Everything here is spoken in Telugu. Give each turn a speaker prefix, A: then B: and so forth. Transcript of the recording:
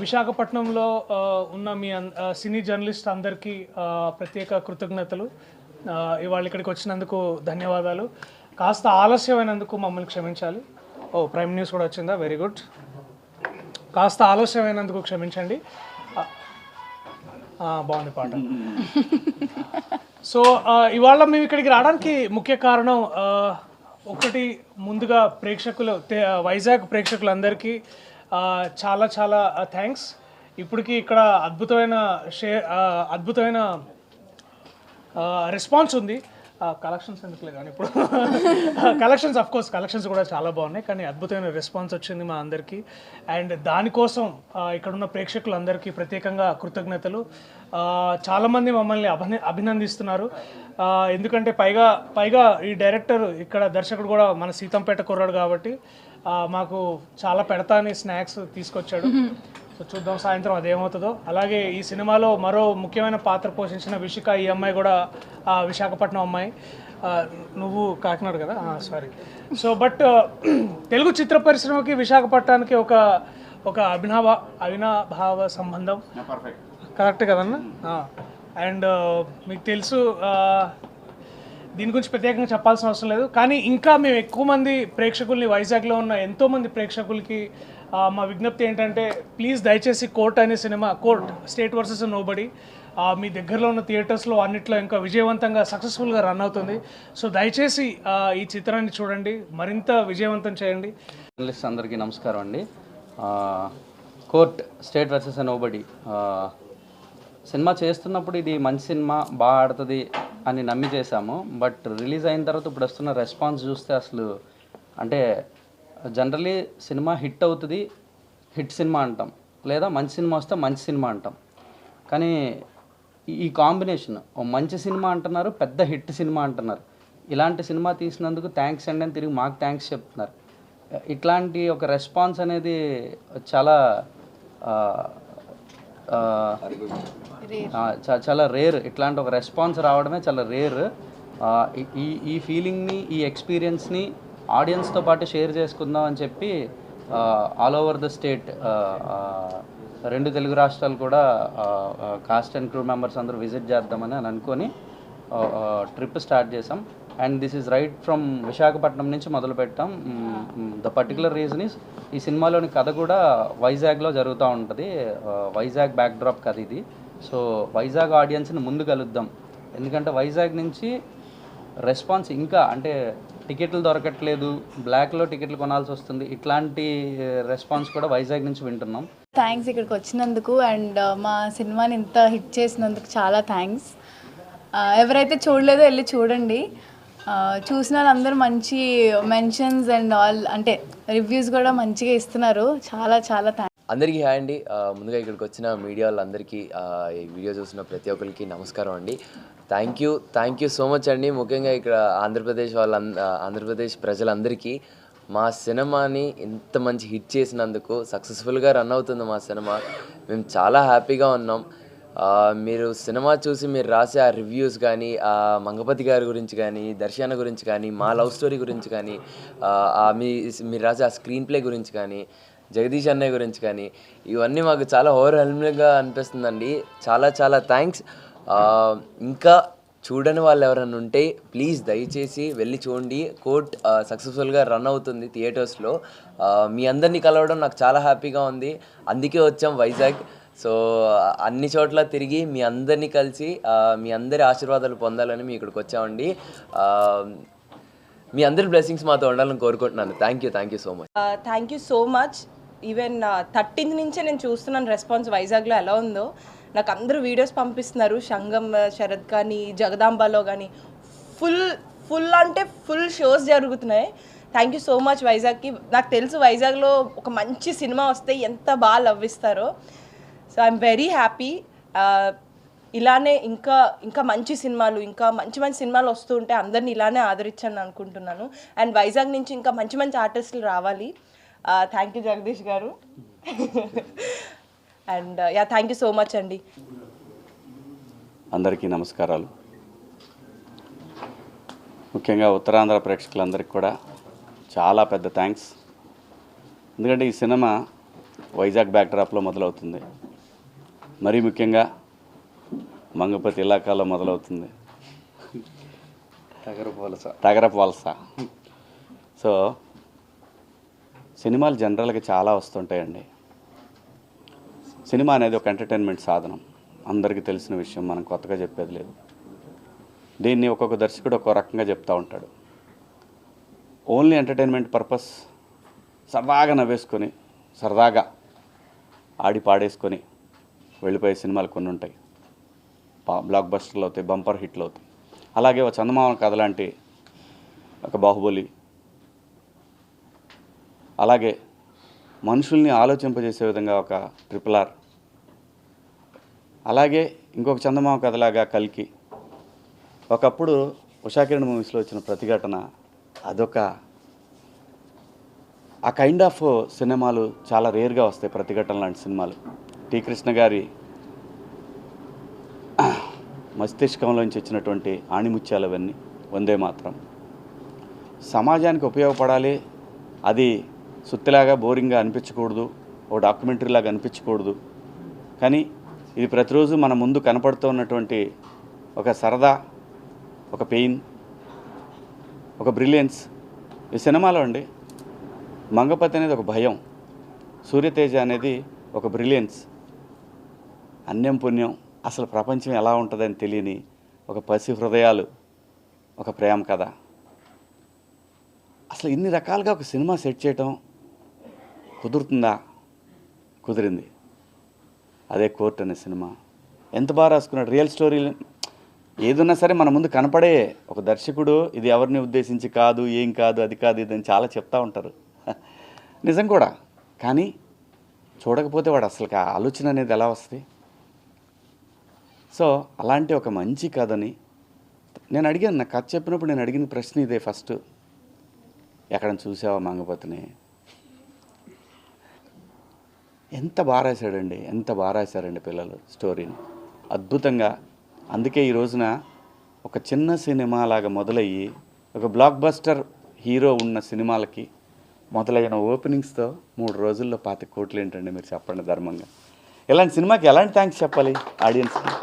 A: విశాఖపట్నంలో ఉన్న మీ అన్- సినీ జర్నలిస్ట్ అందరికీ ప్రత్యేక కృతజ్ఞతలు. ఇవాళ ఇక్కడికి వచ్చినందుకు ధన్యవాదాలు. కాస్త ఆలస్యమైనందుకు మమ్మల్ని క్షమించాలి. ఓ ప్రైమ్ న్యూస్ కూడా వచ్చిందా? వెరీ గుడ్ కాస్త ఆలస్యమైనందుకు క్షమించండి. బాగుంది పాట. సో ఇవాళ మేము ఇక్కడికి రావడానికి ముఖ్య కారణం ఒకటి ముందుగా ప్రేక్షకులు వైజాగ్ ప్రేక్షకులందరికీ చాలా చాలా థ్యాంక్స్ ఇప్పటికి ఇక్కడ అద్భుతమైన షే అద్భుతమైన రెస్పాన్స్ ఉంది. కలెక్షన్స్ ఎందుకులే కానీ ఇప్పుడు. కలెక్షన్స్ అఫ్ కోర్స్ కలెక్షన్స్ కూడా చాలా బాగున్నాయి. కానీ అద్భుతమైన రెస్పాన్స్ వచ్చింది మా అందరికీ. అండ్ దానికోసం ఇక్కడున్న ప్రేక్షకులందరికీ ప్రత్యేకంగా కృతజ్ఞతలు. చాలామంది మమ్మల్ని అభిన అభినందిస్తున్నారు. ఎందుకంటే పైగా పైగా ఈ డైరెక్టర్ ఇక్కడ దర్శకుడు కూడా మన సీతంపేట కుర్రాడు కాబట్టి మాకు చాలా పెడతా అని స్నాక్స్ తీసుకొచ్చాడు. సో చూద్దాం సాయంత్రం అదేమవుతుందో. అలాగే ఈ సినిమాలో మరో ముఖ్యమైన పాత్ర పోషించిన విషిక ఈ అమ్మాయి కూడా ఆ, విశాఖపట్నం అమ్మాయి. నువ్వు కాకినాడ కదా? సారీ సో బట్ తెలుగు చిత్ర పరిశ్రమకి విశాఖపట్నానికి ఒక ఒక అభినవ అవినాభావ సంబంధం. కరెక్ట్ కదన్నా? అండ్ మీకు తెలుసు ఆ, దీని గురించి ప్రత్యేకంగా చెప్పాల్సిన అవసరం లేదు. కానీ ఇంకా మేము ఎక్కువ మంది ప్రేక్షకుల్ని వైజాగ్లో ఉన్న ఎంతోమంది ప్రేక్షకులకి మా విజ్ఞప్తి ఏంటంటే ప్లీజ్ దయచేసి కోర్ట్ అనే cinema court state versus nobody మీ దగ్గరలో ఉన్న థియేటర్స్లో అన్నిట్లో ఇంకా విజయవంతంగా సక్సెస్ఫుల్గా రన్ అవుతుంది. సో దయచేసి ఈ చిత్రాన్ని చూడండి. మరింత విజయవంతం చేయండి.
B: జర్నలిస్ట్ అందరికీ నమస్కారం అండి. Court state versus nobody cinema చేస్తున్నప్పుడు ఇది మంచి సినిమా బాగా ఆడుతుంది అని నమ్మి చేశాము. బట్ రిలీజ్ అయిన తర్వాత ఇప్పుడు వస్తున్న రెస్పాన్స్ చూస్తే అసలు అంటే జనరలీ సినిమా హిట్ అవుతుంది హిట్ సినిమా అంటాం. లేదా మంచి సినిమా వస్తే మంచి సినిమా అంటాం. కానీ ఈ- కాంబినేషన్ ఓ మంచి సినిమా అంటున్నారు పెద్ద హిట్ సినిమా అంటున్నారు. ఇలాంటి సినిమా తీసినందుకు థ్యాంక్స్ అండి అని తిరిగి మాకు థ్యాంక్స్ చెప్తున్నారు. ఇట్లాంటి ఒక రెస్పాన్స్ అనేది చాలా చాలా రేర్ ఇట్లాంటి ఒక రెస్పాన్స్ రావడమే చాలా రేర్ ఈ ఈ ఫీలింగ్ని ఈ ఎక్స్పీరియన్స్ని ఆడియన్స్తో పాటు షేర్ చేసుకుందాం అని చెప్పి ఆల్ ఓవర్ ద స్టేట్ రెండు తెలుగు రాష్ట్రాలు కూడా కాస్ట్ అండ్ క్రూ మెంబర్స్ అందరూ విజిట్ చేద్దామని అని అనుకొని ట్రిప్ స్టార్ట్ చేసాం. And this is right from Visakhapatnam నుంచి మొదలు పెట్టాం. ద పర్టికులర్ రీజన్ ఇస్ ఈ సినిమాలోని కథ కూడా వైజాగ్లో జరుగుతూ ఉంటుంది. వైజాగ్ బ్యాక్డ్రాప్ కథ ఇది. సో వైజాగ్ ఆడియన్స్ని ముందు కలుద్దాం. ఎందుకంటే వైజాగ్ నుంచి రెస్పాన్స్ ఇంకా అంటే టికెట్లు దొరకట్లేదు. బ్లాక్లో టికెట్లు కొనాల్సి వస్తుంది. ఇట్లాంటి uh, రెస్పాన్స్ కూడా వైజాగ్ నుంచి వింటున్నాం.
C: థ్యాంక్స్ ఇక్కడికి వచ్చినందుకు అండ్ uh, మా సినిమాని ఇంత హిట్ చేసినందుకు చాలా థ్యాంక్స్ uh, ఎవరైతే చూడలేదో వెళ్ళి చూడండి. చూసిన వాళ్ళందరూ మంచి మెన్షన్స్ అండ్ ఆల్ అంటే రివ్యూస్ కూడా మంచిగా ఇస్తున్నారు. చాలా చాలా థ్యాంక్
D: అందరికీ హాయ్ అండి. ముందుగా ఇక్కడికి వచ్చిన మీడియా వాళ్ళందరికీ ఈ వీడియో చూసిన ప్రతి ఒక్కరికి నమస్కారం అండి. Thank you thank you so much అండి. ముఖ్యంగా ఇక్కడ ఆంధ్రప్రదేశ్ వాళ్ళ ఆంధ్రప్రదేశ్ ప్రజలందరికీ మా సినిమాని ఇంత మంచి హిట్ చేసినందుకు సక్సెస్ఫుల్గా రన్ అవుతుంది మా సినిమా. మేము చాలా హ్యాపీగా ఉన్నాం. మీరు సినిమా చూసి మీరు రాసే ఆ రివ్యూస్ కానీ ఆ మంగపతి గారి గురించి కానీ దర్శన గురించి కానీ మా లవ్ స్టోరీ గురించి కానీ మీ మీరు రాసే ఆ స్క్రీన్ ప్లే గురించి కానీ జగదీష్ అన్నయ్య గురించి కానీ ఇవన్నీ మాకు చాలా ఓవర్వెల్మింగ్గా అనిపిస్తుందండి. చాలా చాలా థ్యాంక్స్ ఇంకా చూడని వాళ్ళు ఎవరైనా ఉంటే ప్లీజ్ దయచేసి వెళ్ళి చూడండి. కోర్ట్ సక్సెస్ఫుల్గా రన్ అవుతుంది థియేటర్స్లో మీ అందరినీ కలవడం నాకు చాలా హ్యాపీగా ఉంది. అందుకే వచ్చాం వైజాగ్. సో అన్ని చోట్ల తిరిగి మీ అందరినీ కలిసి మీ అందరి ఆశీర్వాదాలు పొందాలని మీ ఇక్కడికి వచ్చామండి. మీ అందరి బ్లెస్సింగ్స్ మాతో ఉండాలని కోరుకుంటున్నాను. Thank you thank you so much
E: thank you so much even thirteenth నుంచే నేను చూస్తున్నాను రెస్పాన్స్ వైజాగ్లో ఎలా ఉందో. నాకు అందరూ వీడియోస్ పంపిస్తున్నారు. శంగం శరద్ శరత్ కానీ జగదాంబలో కానీ. ఫుల్ ఫుల్ అంటే ఫుల్ షోస్ జరుగుతున్నాయి. థ్యాంక్ యూ సో మచ్ వైజాగ్కి. నాకు తెలుసు వైజాగ్లో ఒక మంచి సినిమా వస్తే ఎంత బాగా లవ్ ఇస్తారో. సో ఐఎమ్ వెరీ హ్యాపీ ఇలానే ఇంకా ఇంకా మంచి సినిమాలు ఇంకా మంచి మంచి సినిమాలు వస్తూ ఉంటే అందరిని ఇలానే ఆదరించాను అనుకుంటున్నాను. అండ్ వైజాగ్ నుంచి ఇంకా మంచి మంచి ఆర్టిస్టులు రావాలి. Uh, thank you Jagadish garu. And ya thank you so much అండి.
F: అందరికీ నమస్కారాలు. ముఖ్యంగా ఉత్తరాంధ్ర ప్రేక్షకులందరికీ కూడా చాలా పెద్ద థ్యాంక్స్ ఎందుకంటే ఈ సినిమా వైజాగ్ బ్యాక్డ్రాప్లో మొదలవుతుంది. మరీ ముఖ్యంగా మంగపతి ఇలాకాలో మొదలవుతుంది.
B: తగరపోలస
F: తగరపు వలస. సో సినిమాలు జనరల్గా చాలా వస్తుంటాయండి. సినిమా అనేది ఒక ఎంటర్టైన్మెంట్ సాధనం. అందరికీ తెలిసిన విషయం మనం కొత్తగా చెప్పేది లేదు. దీన్ని ఒక్కొక్క దర్శకుడు ఒక్కో రకంగా చెప్తూ ఉంటాడు. ఓన్లీ ఎంటర్టైన్మెంట్ పర్పస్ సరదాగా నవ్వేసుకొని సరదాగా ఆడి పాడేసుకొని వెళ్ళిపోయే సినిమాలు కొన్ని ఉంటాయి. బ్లాక్ బస్టర్లు అవుతాయి బంపర్ హిట్లు అవుతాయి. అలాగే ఒక చందమామ కథ లాంటి ఒక బాహుబలి. అలాగే మనుషుల్ని ఆలోచింపజేసే విధంగా ఒక ట్రిపుల్ ఆర్ అలాగే ఇంకొక చందమామ కథలాగా కల్కి. ఒకప్పుడు ఉషాకిరణ్ మూవీస్లో వచ్చిన ప్రతిఘటన అదొక ఆ కైండ్ ఆఫ్ సినిమాలు చాలా రేర్గా వస్తాయి ప్రతిఘటన లాంటి సినిమాలు. టి కృష్ణ గారి మస్తిష్కంలోంచి వచ్చినటువంటి ఆణిముత్యాలు అవన్నీ వందే మాత్రం. సమాజానికి ఉపయోగపడాలి. అది సుత్తిలాగా బోరింగ్గా అనిపించకూడదు. ఓ డాక్యుమెంటరీ లాగా అనిపించకూడదు. కానీ ఇది ప్రతిరోజు మన ముందు కనపడుతూ ఉన్నటువంటి ఒక సరదా ఒక పెయిన్ ఒక బ్రిలియన్స్. ఈ సినిమాలో అండి మంగపతి అనేది ఒక భయం. సూర్యతేజ అనేది ఒక బ్రిలియన్స్. అన్యం పుణ్యం. అసలు ప్రపంచం ఎలా ఉంటుందని తెలియని ఒక పసి హృదయాలు ఒక ప్రేమ కథ. అసలు ఇన్ని రకాలుగా ఒక సినిమా సెట్ చేయటం కుదురుతుందా? కుదిరింది. అదే కోర్ట్ అనే సినిమా. ఎంత బాగా రాసుకున్నాడు? రియల్ స్టోరీ ఏదున్నా సరే మన ముందు కనపడే ఒక దర్శకుడు ఇది ఎవరిని ఉద్దేశించి కాదు ఏం కాదు అది కాదు ఇది అని చాలా చెప్తా ఉంటారు. నిజం కూడా. కానీ చూడకపోతే వాడు అసలు ఆ ఆలోచన అనేది ఎలా వస్తుంది? సో అలాంటి ఒక మంచి కథని నేను అడిగాను నా కథ చెప్పినప్పుడు నేను అడిగిన ప్రశ్న ఇదే ఫస్ట్. ఎక్కడ చూసావా మంగపతిని? ఎంత బాగా రాశాడండి ఎంత బాగా రాశారండి పిల్లలు స్టోరీని. అద్భుతంగా. అందుకే ఈ రోజున ఒక చిన్న సినిమా లాగా మొదలయ్యి ఒక బ్లాక్ బస్టర్ హీరో ఉన్న సినిమాలకి మొదలైన ఓపెనింగ్స్తో మూడు రోజుల్లో పాతి కోట్లు ఏంటండి మీరు చెప్పండి ధర్మంగా. ఇలాంటి సినిమాకి ఎలాంటి థ్యాంక్స్ చెప్పాలి ఆడియన్స్కి